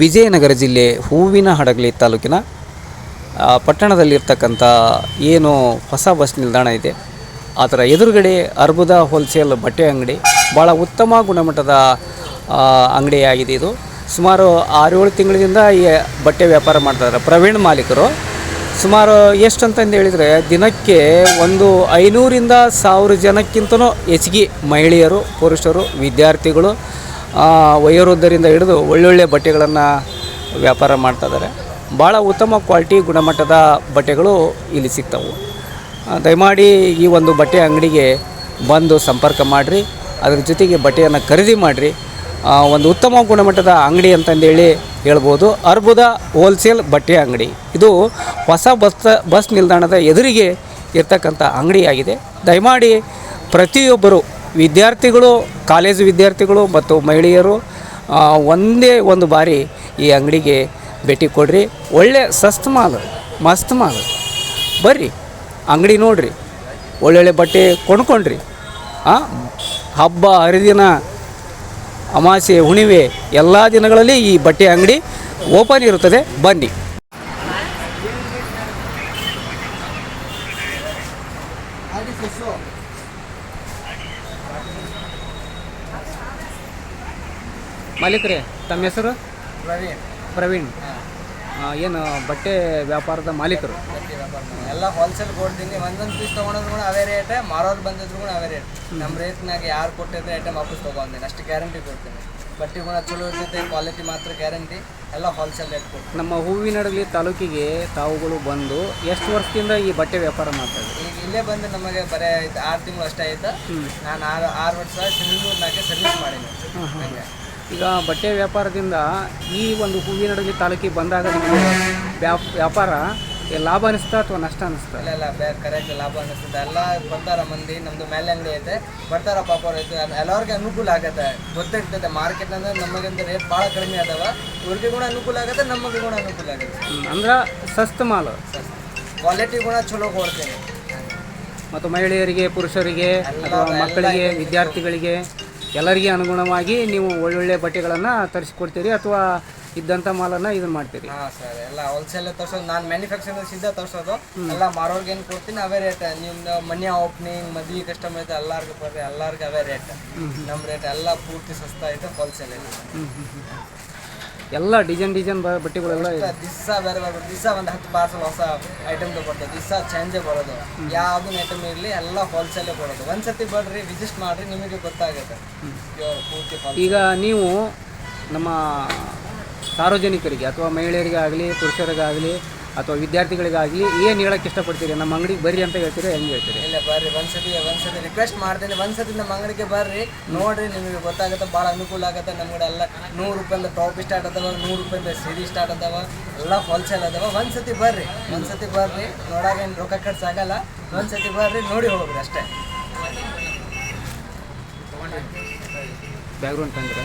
ವಿಜಯನಗರ ಜಿಲ್ಲೆ ಹೂವಿನ ಹಡಗಲಿ ತಾಲೂಕಿನ ಪಟ್ಟಣದಲ್ಲಿರ್ತಕ್ಕಂಥ ಏನು ಹೊಸ ಬಸ್ ನಿಲ್ದಾಣ ಇದೆ. ಅದರ ಎದುರುಗಡೆ ಅರ್ಬುದ ಹೋಲ್ಸೇಲ್ ಬಟ್ಟೆ ಅಂಗಡಿ ಭಾಳ ಉತ್ತಮ ಗುಣಮಟ್ಟದ ಅಂಗಡಿಯಾಗಿದೆ ಇದು. ಸುಮಾರು ಆರೇಳು ತಿಂಗಳಿಂದ ಈ ಬಟ್ಟೆ ವ್ಯಾಪಾರ ಮಾಡ್ತಾರೆ ಪ್ರವೀಣ್ ಮಾಲೀಕರು. ಸುಮಾರು ಎಷ್ಟು ಅಂತಂದು ಹೇಳಿದರೆ ದಿನಕ್ಕೆ ಒಂದು ಐನೂರಿಂದ ಸಾವಿರ ಜನಕ್ಕಿಂತಲೂ ಹೆಚ್ಚಿಗೆ ಮಹಿಳೆಯರು, ಪುರುಷರು, ವಿದ್ಯಾರ್ಥಿಗಳು ವಯೋವೃದ್ಧರಿಂದ ಹಿಡಿದು ಒಳ್ಳೊಳ್ಳೆ ಬಟ್ಟೆಗಳನ್ನು ವ್ಯಾಪಾರ ಮಾಡ್ತಾ ಇದ್ದಾರೆ. ಭಾಳ ಉತ್ತಮ ಕ್ವಾಲಿಟಿ ಗುಣಮಟ್ಟದ ಬಟ್ಟೆಗಳು ಇಲ್ಲಿ ಸಿಗ್ತವೆ. ದಯಮಾಡಿ ಈ ಒಂದು ಬಟ್ಟೆ ಅಂಗಡಿಗೆ ಬಂದು ಸಂಪರ್ಕ ಮಾಡಿರಿ, ಅದ್ರ ಜೊತೆಗೆ ಬಟ್ಟೆಯನ್ನು ಖರೀದಿ ಮಾಡಿರಿ. ಒಂದು ಉತ್ತಮ ಗುಣಮಟ್ಟದ ಅಂಗಡಿ ಅಂತಂದೇಳಿ ಹೇಳ್ಬೋದು. ಅರ್ಬುದ ಹೋಲ್ಸೇಲ್ ಬಟ್ಟೆ ಅಂಗಡಿ. ಇದು ಹೊಸ ಬಸ್ ಬಸ್ ನಿಲ್ದಾಣದ ಎದುರಿಗೆ ಇರ್ತಕ್ಕಂಥ ಅಂಗಡಿಯಾಗಿದೆ. ದಯಮಾಡಿ ಪ್ರತಿಯೊಬ್ಬರು ವಿದ್ಯಾರ್ಥಿಗಳು, ಕಾಲೇಜು ವಿದ್ಯಾರ್ಥಿಗಳು ಮತ್ತು ಮಹಿಳೆಯರು ಒಂದೇ ಒಂದು ಬಾರಿ ಈ ಅಂಗಡಿಗೆ ಭೇಟಿ ಕೊಡ್ರಿ. ಒಳ್ಳೆ ಸಸ್ತ್ ಮಾಲ್, ಮಸ್ತ್ ಮಾಲ್. ಬರ್ರಿ, ಅಂಗಡಿ ನೋಡ್ರಿ. ಒಳ್ಳೊಳ್ಳೆ ಬಟ್ಟೆ ಕೊಂಡ್ಕೊಂಡ್ರಿ. ಹಾಂ ಹಬ್ಬ, ಹರಿದಿನ, ಅಮಾಸೆ, ಹುಣಿವೆ, ಎಲ್ಲ ದಿನಗಳಲ್ಲಿ ಈ ಬಟ್ಟೆ ಅಂಗಡಿ ಓಪನ್ ಇರುತ್ತದೆ. ಬನ್ನಿ. ಮಾಲೀಕರೇ ತಮ್ಮ ಹೆಸರು? ಪ್ರವೀಣ್. ಪ್ರವೀಣ್. ಏನು ಬಟ್ಟೆ ವ್ಯಾಪಾರದ ಮಾಲೀಕರು? ಎಲ್ಲ ಹೋಲ್ಸೇಲ್ ಕೊಡ್ತೀನಿ ಒಂದೊಂದು ಪೀಸ್ ತೊಗೊಂಡ್ರು ಕೂಡ ಅವೇ ರೇಟ್ ಮಾರೋರು ಬಂದಿದ್ರು ಕೂಡ ಅವೇ ರೇಟ್ ನಮ್ಮ ರೇಟ್ನಾಗ ಯಾರು ಕೊಟ್ಟಿದ್ರೆ ಐಟಮ್ ವಾಪಸ್ ತೊಗೊಂಡಿನಿ ಅಷ್ಟು ಗ್ಯಾರಂಟಿ ಕೊಡ್ತೀನಿ. ಬಟ್ಟೆ ಕೂಡ ಚಲೋ ಇರ್ತೈತೆ ಕ್ವಾಲಿಟಿ ಮಾತ್ರ ಗ್ಯಾರಂಟಿ ಎಲ್ಲ ಹೋಲ್ಸೇಲ್ ರೇಟ್ ಕೊಡ್ತೀನಿ. ನಮ್ಮ ಹೂವಿನಡಗಲಿ ತಾಲೂಕಿಗೆ ತಾವುಗಳು ಬಂದು ಎಷ್ಟು ವರ್ಷದಿಂದ ಈ ಬಟ್ಟೆ ವ್ಯಾಪಾರ ಮಾಡ್ತಾ ಇದ್ದೀರಿ? ಈಗ ಇಲ್ಲೇ ಬಂದು ನಮಗೆ ಬರೀ ಆರು ತಿಂಗಳು ಅಷ್ಟೇ ಆಯ್ತು? ನಾನು ಆರು ಆರು ವರ್ಷ ಸಿಂಧೂರ್ನಾಗೆ ಸರ್ವಿಸ್ ಮಾಡೀನಿ. ಹಂಗೆ. ಈಗ ಬಟ್ಟೆ ವ್ಯಾಪಾರದಿಂದ ಈ ಒಂದು ಹೂವಿನಡಗಿ ತಾಲೂಕಿಗೆ ಬಂದಾಗ ನಿಮಗೆ ವ್ಯಾಪ್ ವ್ಯಾಪಾರ ಲಾಭ ಅನಿಸ್ತಾ ಅಥವಾ ನಷ್ಟ ಅನಿಸ್ತಾ? ಇಲ್ಲ ಇಲ್ಲ ಕರೆಕ್ಟ್ ಲಾಭ ಅನಿಸ್ತದೆ. ಎಲ್ಲ ಬರ್ತಾರ ಮಂದಿ ನಮ್ಮದು ಮೇಲೆ ಅಂಗಡಿ ಐತೆ. ಬರ್ತಾರ ಪಾಪ ಅವ್ರು ಐತೆ ಎಲ್ಲರಿಗೆ ಅನುಕೂಲ ಆಗತ್ತೆ. ಗೊತ್ತಿರ್ತದೆ ಮಾರ್ಕೆಟ್ ಅಂದ್ರೆ ನಮಗಿಂತ ರೇಟ್ ಭಾಳ ಕಡಿಮೆ ಅದಾವ. ಇವ್ರಿಗೆ ಕೂಡ ಅನುಕೂಲ ಆಗತ್ತೆ ನಮಗೆ ಕೂಡ ಅನುಕೂಲ ಆಗುತ್ತೆ. ಅಂದ್ರೆ ಸಸ್ತ ಮಾಲು. ಕ್ವಾಲಿಟಿ ಕೂಡ ಚಲೋ ಕೊಡ್ತೇನೆ. ಮತ್ತು ಮಹಿಳೆಯರಿಗೆ ಪುರುಷರಿಗೆ ಅಥವಾ ಮಕ್ಕಳಿಗೆ ವಿದ್ಯಾರ್ಥಿಗಳಿಗೆ. ಎಲ್ಲರಿಗೆ ಅನುಗುಣವಾಗಿ ನೀವು ಒಳ್ಳೊಳ್ಳೆ ಬಟ್ಟೆಗಳನ್ನು ತರಿಸ್ಕೊಡ್ತೀರಿ ಅಥವಾ ಇದ್ದಂಥ ಮಾಲನ್ನು ಇದನ್ನ ಮಾಡ್ತೀರಿ? ಹಾಂ ಸರ್ ಎಲ್ಲ ಹೋಲ್ಸೇಲ್ ತರ್ಸೋದು. ನಾನು ಮ್ಯಾನುಫ್ಯಾಕ್ಚರ್ ಸಿದ್ಧ ತರ್ಸೋದು. ಎಲ್ಲ ಮಾರೋರ್ಗೆ ಏನು ಕೊಡ್ತೀನಿ ಅವೇ ರೇಟ್ ನಿಮ್ದು ಮನೆ ಓಪನಿಂಗ್ ಮದುವೆ ಕಸ್ಟಮರ್ ಐತೆ ಎಲ್ಲರಿಗೂ ಬರ್ರಿ ಎಲ್ಲರಿಗೂ ಅವೇ ರೇಟ್ ನಮ್ಮ ರೇಟ್ ಎಲ್ಲ ಪೂರ್ತಿ ಸಸ್ತಾ ಐತೆ ಹೋಲ್ಸೇಲ್ ಎಲ್ಲ ಡಿಸೈನ್ ಡಿಸೈನ್ ಬಟ್ಟೆಗಳೆಲ್ಲ ದಿವಸ ಬೇರೆ ಬರ್ಬೋದು ದಿವಸ ಒಂದು ಹತ್ತು ಪಾರ್ಸಲ್ ಹೊಸ ಐಟಮ್ ಬರ್ತದೆ ದಿವಸ ಚೇಂಜೇ ಬರೋದು. ಯಾವುದನ್ನ ಐಟಮ್ ಇರಲಿ ಎಲ್ಲ ಹೋಲ್ಸೇಲೇ ಬರೋದು. ಒಂದ್ಸತಿ ಬರ್ರಿ ವಿಸಿಟ್ ಮಾಡ್ರಿ ನಿಮಗೆ ಗೊತ್ತಾಗುತ್ತೆ. ಈಗ ನೀವು ನಮ್ಮ ಸಾರ್ವಜನಿಕರಿಗೆ ಅಥವಾ ಮಹಿಳೆಯರಿಗಾಗಲಿ ಪುರುಷರಿಗಾಗಲಿ ಅಥವಾ ವಿದ್ಯಾರ್ಥಿಗಳಿಗಾಗಲಿ ಏನು ಹೇಳಕ್ಕೆ ಇಷ್ಟಪಡ್ತೀರಿ? ನಮ್ಮ ಅಂಗಡಿಗೆ ಬರ್ರಿ ಅಂತ ಹೇಳ್ತೀರಿ? ಹೆಂಗೆ ಹೇಳ್ತೀರಿ? ಇಲ್ಲ ಬರ್ರಿ. ಒಂದ್ಸತಿ ಒಂದ್ಸತಿ ರಿಕ್ವೆಸ್ಟ್ ಮಾಡ್ತೀನಿ. ಒಂದ್ಸತಿ ನಮ್ಮ ಅಂಗಡಿಗೆ ಬರ್ರಿ. ನೋಡ್ರಿ ನಿಮಗೆ ಗೊತ್ತಾಗುತ್ತೆ ಭಾಳ ಅನುಕೂಲ ಆಗುತ್ತೆ. ನಮ್ಗೆ ಎಲ್ಲ ನೂರು ರೂಪಾಯಿಂದ ಟಾಪ್ ಸ್ಟಾರ್ಟ್ ಅದಾವ ನೂರು ರೂಪಾಯಿಂದ ಸಿಡಿ ಸ್ಟಾರ್ಟ್ ಅದಾವ. ಎಲ್ಲ ಹೋಲ್ಸೇಲ್ ಅದಾವ. ಒಂದ್ಸತಿ ಬರ್ರಿ. ಒಂದ್ಸತಿ ಬರ್ರಿ. ನೋಡಾಗ ಏನು ರೊಕ್ಕ ಖರ್ಚು ಆಗಲ್ಲ. ಒಂದ್ಸತಿ ಬರ್ರಿ. ನೋಡಿ ಹೋಗ್ರಿ ಅಷ್ಟೇ. ಬ್ಯಾಕ್ಗ್ರೌಂಡ್ ತಂದ್ರೆ?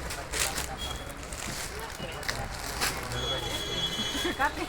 કાપી